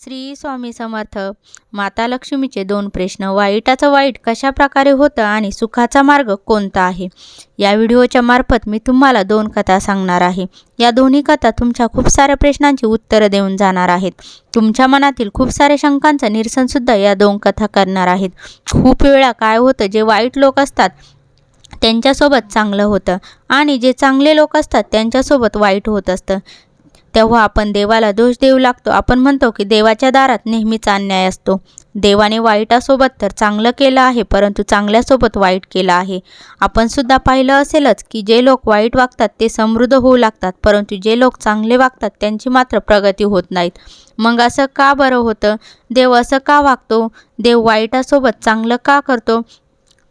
श्री स्वामी समर्थ. माता लक्ष्मीचे दोन प्रश्न. वाईटाचं वाईट कशा प्रकारे होतं आणि सुखाचा मार्ग कोणता आहे? या व्हिडिओच्या मार्फत मी तुम्हाला दोन कथा सांगणार आहे. या दोन्ही कथा तुमच्या खूप साऱ्या प्रश्नांची उत्तरं देऊन जाणार आहेत. तुमच्या मनातील खूप साऱ्या शंकांचं निरसनसुद्धा या दोन कथा करणार आहेत. खूप वेळा काय होतं जे वाईट लोक असतात त्यांच्यासोबत चांगलं होतं आणि जे चांगले लोक असतात त्यांच्यासोबत वाईट होत असतं. तेव्हा आपण देवाला दोष देऊ लागतो. आपण म्हणतो की देवाच्या दारात नेहमीच अन्याय असतो. देवाने वाईटासोबत तर चांगलं केलं आहे परंतु चांगल्यासोबत वाईट केलं आहे. आपण सुद्धा पाहिलं असेलच की जे लोक वाईट वागतात ते समृद्ध होऊ लागतात परंतु जे लोक चांगले वागतात त्यांची मात्र प्रगती होत नाहीत. मग असं का बरं होतं? देव असं का वागतो? देव वाईटासोबत चांगलं का करतो?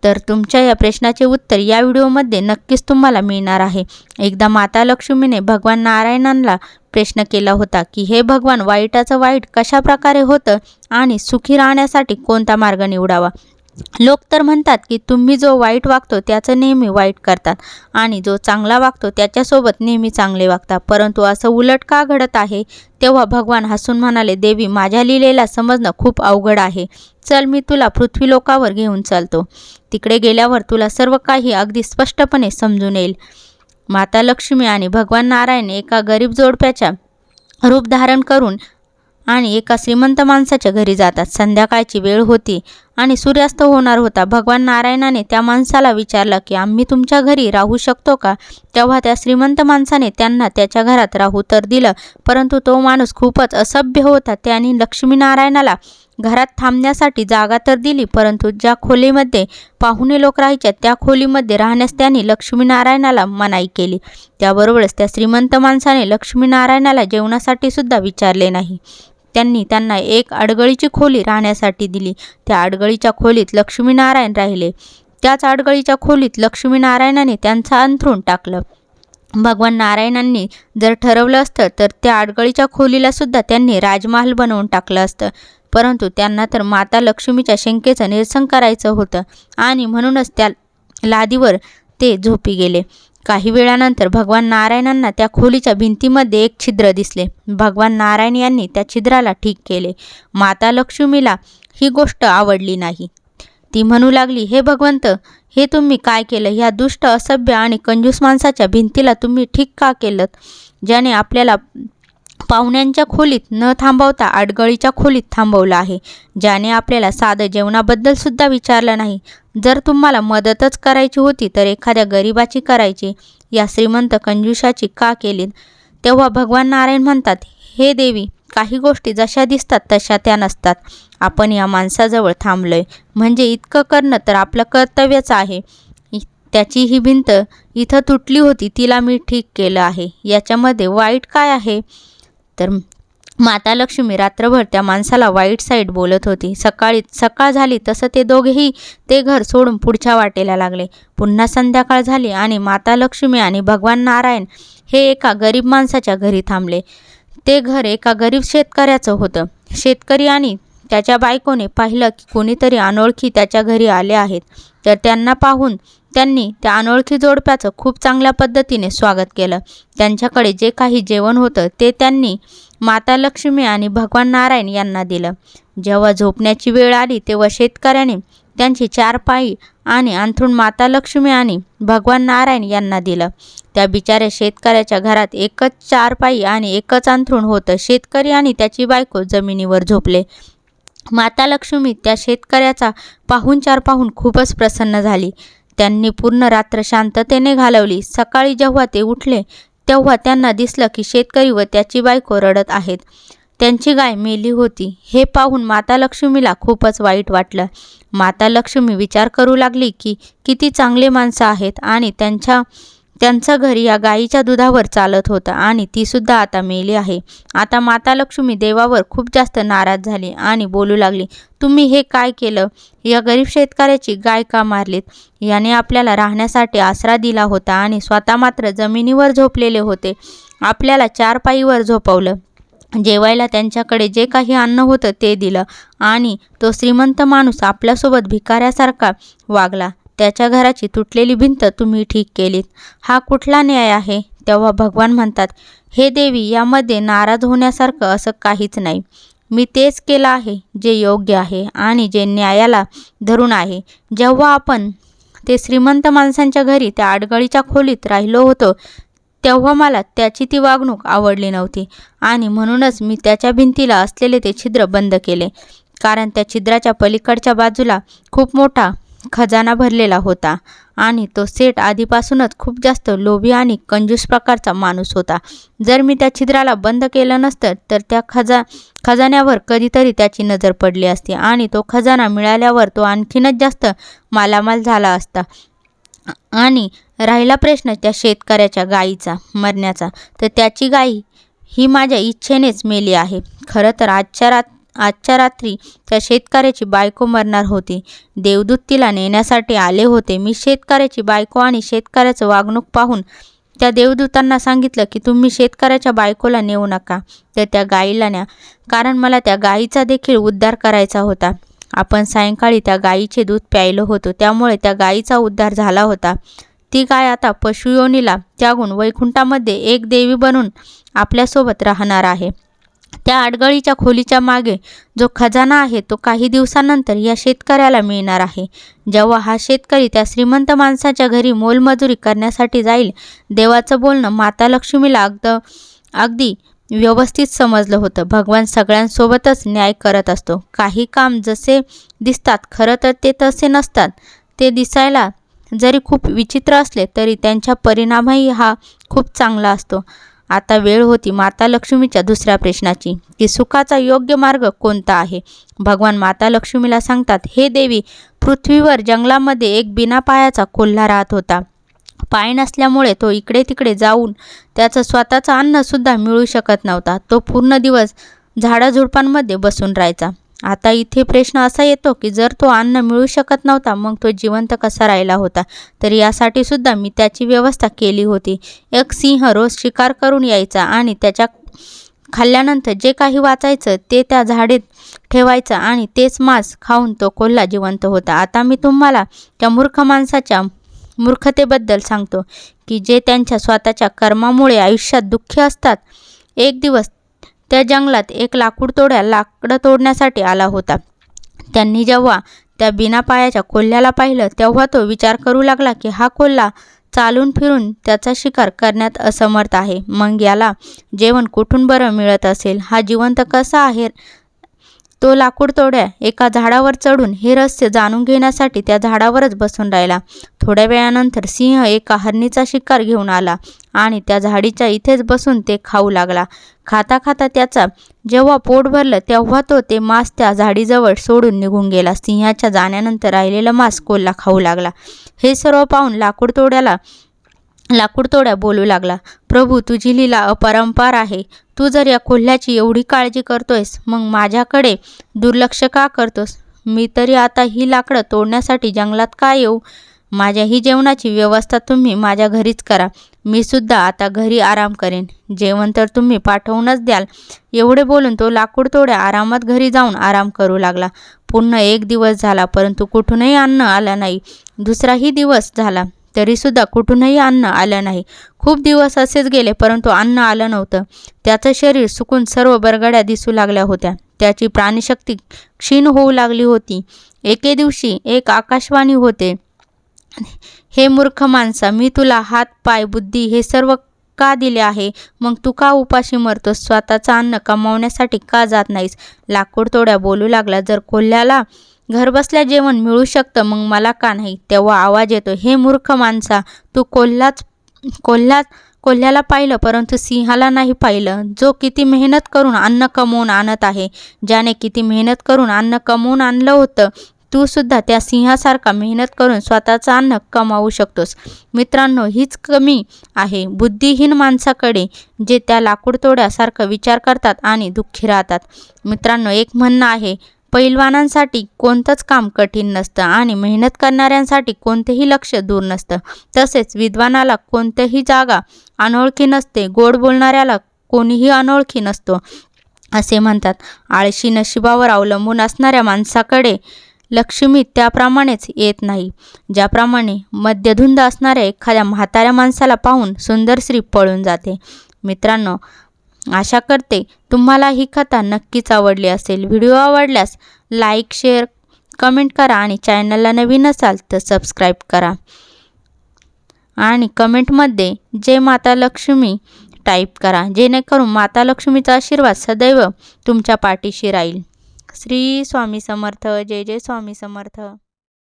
तर तुमच्या या प्रश्नाचे उत्तर या व्हिडिओमध्ये नक्कीच तुम्हाला मिळणार आहे. एकदा माता लक्ष्मीने भगवान नारायणांना प्रश्न केला होता की हे भगवान वाईटाचं वाईट कशा प्रकारे होतं आणि सुखी राहण्यासाठी कोणता मार्ग निवडावा? लोक तर म्हणतात की तुम्ही जो वाईट वागतो त्याचं नेहमी वाईट करतात. आणि जो चांगला वागतो त्याच्यासोबत नेहमी चांगले वागतात. परंतु असं उलट का घडत आहे? तेव्हा भगवान हसून म्हणाले देवी माझ्या लिलेला समजणं खूप अवघड आहे. चल मी तुला पृथ्वी लोकावर घेऊन चालतो. तिकडे गेल्यावर तुला सर्व काही अगदी स्पष्टपणे समजून येईल. माता लक्ष्मी आणि भगवान नारायण एका गरीब जोडप्याच्या रूप धारण करून आणि एका श्रीमंत माणसाच्या घरी जातात. संध्याकाळची वेळ होती. आणि सूर्यास्त होणार होता. भगवान नारायणाने त्या माणसाला विचारलं की आम्ही तुमच्या घरी राहू शकतो का? तेव्हा त्या श्रीमंत माणसाने त्यांना त्याच्या घरात राहू तर दिलं परंतु तो माणूस खूपच असभ्य होता. त्याने लक्ष्मीनारायणाला घरात थांबण्यासाठी जागा तर दिली परंतु ज्या खोलीमध्ये पाहुणे लोक राहायच्या त्या खोलीमध्ये राहण्यास त्यांनी लक्ष्मीनारायणाला मनाई केली. त्याबरोबरच त्या श्रीमंत माणसाने लक्ष्मीनारायणाला जेवणासाठी सुद्धा विचारले नाही. त्यांनी त्यांना एक अडगळीची खोली राहण्यासाठी दिली. त्या अडगळीच्या खोलीत लक्ष्मीनारायण राहिले. त्याच अडगळीच्या खोलीत लक्ष्मीनारायणाने त्यांचं अंथरूण टाकलं. भगवान नारायणांनी जर ठरवलं असतं तर त्या अडगळीच्या खोलीला सुद्धा त्यांनी राजमहाल बनवून टाकलं असतं. परंतु त्यांना तर माता लक्ष्मीच्या शंकेचं निरसन करायचं होतं आणि म्हणूनच त्या लादीवर ते झोपी गेले. काही वेळानंतर भगवान नारायणांना त्या खोलीच्या भिंतीमध्ये एक छिद्र दिसले. भगवान नारायण यांनी त्या छिद्राला ठीक केले. माता लक्ष्मीला ही गोष्ट आवडली नाही. ती म्हणू लागली हे भगवंत हे तुम्ही काय केलं? ह्या दुष्ट असभ्य आणि कंजूस माणसाच्या भिंतीला तुम्ही ठीक का केलं ज्याने आपल्याला पाहुण्यांच्या खोलीत न थांबवता आडगळीच्या खोलीत थांबवलं आहे. ज्याने आपल्याला साधं जेवणाबद्दल सुद्धा विचारलं नाही. जर तुम्हाला मदतच करायची होती तर एखाद्या गरिबाची करायची. या श्रीमंत कंजुषाची का केलीत? तेव्हा भगवान नारायण म्हणतात हे देवी काही गोष्टी जशा दिसतात तशा त्या नसतात. आपण या माणसाजवळ थांबलोय. म्हणजे इतकं करणं तर आपलं कर्तव्यच आहे. त्याची ही भिंत इथं तुटली होती तिला मी ठीक केलं आहे. याच्यामध्ये वाईट काय आहे? तर माता लक्ष्मी रात्रभर त्या माणसाला वाईट साईड बोलत होती. सकाळी सकाळ झाली तसं ते दोघेही ते घर सोडून पुढच्या वाटेला लागले. पुन्हा संध्याकाळ झाली आणि माता लक्ष्मी आणि भगवान नारायण हे एका गरीब माणसाच्या घरी थांबले. ते घर एका गरीब शेतकऱ्याचं होतं. शेतकरी आणि त्याच्या बायकोने पाहिलं की कोणीतरी अनोळखी त्याच्या घरी आले आहेत. तर त्यांना पाहून त्यांनी त्या अनोळखी जोडप्याचं खूप चांगल्या पद्धतीने स्वागत केलं. त्यांच्याकडे जे काही जेवण होतं ते त्यांनी माता लक्ष्मी आणि भगवान नारायण यांना दिलं. जेव्हा झोपण्याची वेळ आली तेव्हा शेतकऱ्याने त्यांची चार पायी आणि अंथरूण माता लक्ष्मी आणि भगवान नारायण यांना दिलं. त्या बिचाऱ्या शेतकऱ्याच्या घरात एकच चार पायी आणि एकच अंथरूण होतं. शेतकरी आणि त्याची बायको जमिनीवर झोपले. माता लक्ष्मी त्या शेतकऱ्याचा पाहुणचार पाहून खूपच प्रसन्न झाली. त्यांनी पूर्ण रात्र शांततेने घालवली. सकाळी जेव्हा ते उठले तेव्हा त्यांना दिसलं की शेतकरी व त्याची बायको रडत आहेत. त्यांची गाय मेली होती. हे पाहून माता लक्ष्मीला खूपच वाईट वाटलं. माता लक्ष्मी विचार करू लागली की किती चांगले माणसं आहेत आणि त्यांच्या त्यांचं घर या गाईच्या दुधावर चालत होतं आणि तीसुद्धा आता मेली आहे. आता माता लक्ष्मी देवावर खूप जास्त नाराज झाली आणि बोलू लागली तुम्ही हे काय केलं? या गरीब शेतकऱ्याची गाय का मारलीत? याने आपल्याला राहण्यासाठी आसरा दिला होता आणि स्वतः मात्र जमिनीवर झोपलेले होते. आपल्याला चार पायीवर झोपवलं. जेवायला त्यांच्याकडे जे काही अन्न होतं ते दिलं आणि तो श्रीमंत माणूस आपल्यासोबत भिकाऱ्यासारखा वागला. त्याच्या घराची तुटलेली भिंत तुम्ही ठीक केलीत. हा कुठला न्याय आहे? तेव्हा भगवान म्हणतात हे देवी यामध्ये नाराज होण्यासारखं असं काहीच नाही. मी तेच केलं आहे जे योग्य आहे आणि जे न्यायाला धरून आहे. जेव्हा आपण ते श्रीमंत माणसांच्या घरी त्या आडगळीच्या खोलीत राहिलो होतो तेव्हा मला त्याची ती वागणूक आवडली नव्हती आणि म्हणूनच मी त्याच्या भिंतीला असलेले ते छिद्र बंद केले. कारण त्या छिद्राच्या पलीकडच्या बाजूला खूप मोठा खजाना भरलेला होता आणि तो सेठ आधीपासूनच खूप जास्त लोभी आणि कंजूस प्रकारचा माणूस होता. जर मी त्या छिद्राला बंद केलं नसतं तर त्या खजा खजान्यावर कधीतरी त्याची नजर पडली असती आणि तो खजाना मिळाल्यावर तो आणखीनच जास्त मालामाल झाला असता. आणि राहिला प्रश्न त्या शेतकऱ्याच्या गायीचा मरण्याचा. तर त्याची गाई ही माझ्या इच्छेनेच मेली आहे. खरं तर आजच्या रात आजच्या रात्री त्या शेतकऱ्याची बायको मरणार होती. देवदूत तिला नेण्यासाठी आले होते. मी शेतकऱ्याची बायको आणि शेतकऱ्याचं वागणूक पाहून त्या देवदूतांना सांगितलं की तुम्ही शेतकऱ्याच्या बायकोला नेऊ नका. तर त्या गाईला न्या. कारण मला त्या गाईचा देखील उद्धार करायचा होता. आपण सायंकाळी त्या गाईचे दूध प्यायलो होतो. त्यामुळे त्या गाईचा उद्धार झाला होता. ती गाय आता पशुयोनीला त्यागून वैकुंठामध्ये एक देवी बनून आपल्यासोबत राहणार आहे. त्या आडगळीच्या खोलीच्या मागे जो खजाना आहे तो काही दिवसानंतर या शेतकऱ्याला मिळणार आहे. जेव्हा हा शेतकरी त्या श्रीमंत माणसाच्या घरी मोलमजुरी करण्यासाठी जाईल देवाचं बोलणं माता लक्ष्मीला अगद अगदी व्यवस्थित समजलं होतं. भगवान सगळ्यांसोबतच न्याय करत असतो. काही काम जसे दिसतात खरं तर ते तसे नसतात. ते दिसायला जरी खूप विचित्र असले तरी त्यांच्या परिणामही हा खूप चांगला असतो. आता वेळ होती माता लक्ष्मीच्या दुसऱ्या प्रश्नाची की सुखाचा योग्य मार्ग कोणता आहे? भगवान माता लक्ष्मीला सांगतात हे देवी पृथ्वीवर जंगलामध्ये एक बिना पायाचा कोल्हा राहत होता. पाय नसल्यामुळे तो इकडे तिकडे जाऊन त्याचं स्वतःचं अन्नसुद्धा मिळू शकत नव्हता. तो पूर्ण दिवस झाडाझुडपांमध्ये बसून राहायचा. आता इथे प्रश्न असा येतो की जर तो अन्न मिळू शकत नव्हता मग तो जिवंत कसा राहिला होता? तर यासाठी सुद्धा मी त्याची व्यवस्था केली होती. एक सिंह रोज शिकार करून यायचा आणि त्याच्या खाल्ल्यानंतर जे काही वाचायचं ते त्या झाडेत ठेवायचं आणि तेच मांस खाऊन तो कोल्हा जिवंत होता. आता मी तुम्हाला त्या मूर्ख माणसाच्या मूर्खतेबद्दल सांगतो की जे त्यांच्या स्वतःच्या कर्मामुळे आयुष्यात दुःखी असतात एक दिवस त्या जंगलात एक लाकूड तोड्या लाकडं तोडण्यासाठी आला होता. त्यांनी जेव्हा त्या बिना पायाच्या कोल्ह्याला पाहिलं तेव्हा तो विचार करू लागला की हा कोल्हा चालून फिरून त्याचा शिकार करण्यात असमर्थ आहे. मग याला जेवण कुठून बरं मिळत असेल? हा जिवंत कसा आहे? तो लाकूड तोड्या एका झाडावर चढून हे रहस्य जाणून घेण्यासाठी त्या झाडावरच बसून राहिला. थोड्या वेळानंतर सिंह एका हरणीचा शिकार घेऊन आला आणि त्या झाडीच्या इथेच बसून ते खाऊ लागला. खाता खाता त्याचा जेव्हा पोट भरलं तेव्हा तो ते मांस त्या झाडीजवळ सोडून निघून गेला. सिंहाच्या जाण्यानंतर राहिलेलं मांस कोल्हा खाऊ लागला. हे सर्व पाहून लाकूड तोड्याला लाकूडतोड्या बोलू लागला. प्रभू तुझी लीला अपरंपार आहे. तू जर या कोल्ह्याची एवढी काळजी करतोयस मग माझ्याकडे दुर्लक्ष का करतोस? मी तरी आता ही लाकडं तोडण्यासाठी जंगलात का येऊ? माझ्या ही जेवणाची व्यवस्था तुम्ही माझ्या घरीच करा. मी सुद्धा आता घरी आराम करेन. जेवण तर तुम्ही पाठवूनच द्याल. एवढे बोलून तो लाकूड तोड्या आरामात घरी जाऊन आराम करू लागला. पूर्ण एक दिवस झाला परंतु कुठूनही अन्न आलं नाही. दुसराही दिवस झाला. तरीसुद्धा कुठूनही अन्न आलं नाही. खूप दिवस असेच गेले परंतु अन्न आलं नव्हतं. त्याचं शरीर सुकून सर्व बरगड्या दिसू लागल्या होत्या. त्याची प्राणशक्ती क्षीण होऊ लागली होती. एके दिवशी एक आकाशवाणी होते हे मूर्ख माणसा मी तुला हात पाय बुद्धी हे सर्व का दिले आहे? मग तू का उपाशी मरतोस? स्वतःचं अन्न कमावण्यासाठी का जात नाहीस? लाकूड तोड्या बोलू लागला. जर कोल्ह्याला घरबसल्या जेवण मिळू शकतं मग मला का नाही? तेव्हा आवाज येतो हे मूर्ख माणसा तू कोल्हाच कोल्ह्यात कोल्ह्याला पाहिलं परंतु सिंहाला नाही पाहिलं. जो किती मेहनत करून अन्न कमवून आणत आहे ज्याने किती मेहनत करून अन्न कमवून आणलं होतं तू सुद्धा त्या सिंहासारखा मेहनत करून स्वतःचं अन्न कमावू शकतोस. मित्रांनो हीच कमी आहे. बुद्धिहीन माणसाकडे जे त्या लाकूडतोड्यासारखं विचार करतात आणि दुःखी राहतात. मित्रांनो एक म्हणणं आहे पैलवानांसाठी कोणतंच काम कठीण नसतं आणि मेहनत करणाऱ्यांसाठी कोणतेही लक्ष दूर नसतं. तसेच विद्वानाला कोणतेही जागा अनोळखी नसते गोड बोलणाऱ्याला कोणीही अनोळखी नसतो असे म्हणतात. आळशी नशिबावर अवलंबून असणाऱ्या माणसाकडे लक्ष्मी त्याप्रमाणेच येत नाही. ज्याप्रमाणे मध्यधुंद असणाऱ्या एखाद्या म्हाताऱ्या माणसाला पाहून सुंदर स्त्री पळून जाते. मित्रांनो आशा करते तुम्हाला ही कथा नक्कीच आवडली असेल. व्हिडिओ आवडल्यास लाईक शेअर कमेंट करा आणि चॅनलला नवीन असाल तर सबस्क्राईब करा. आणि कमेंटमध्ये जय माता लक्ष्मी टाईप करा जेणेकरून माता लक्ष्मीचा आशीर्वाद सदैव तुमच्या पाठीशी राहील. श्री स्वामी समर्थ. जय जय स्वामी समर्थ.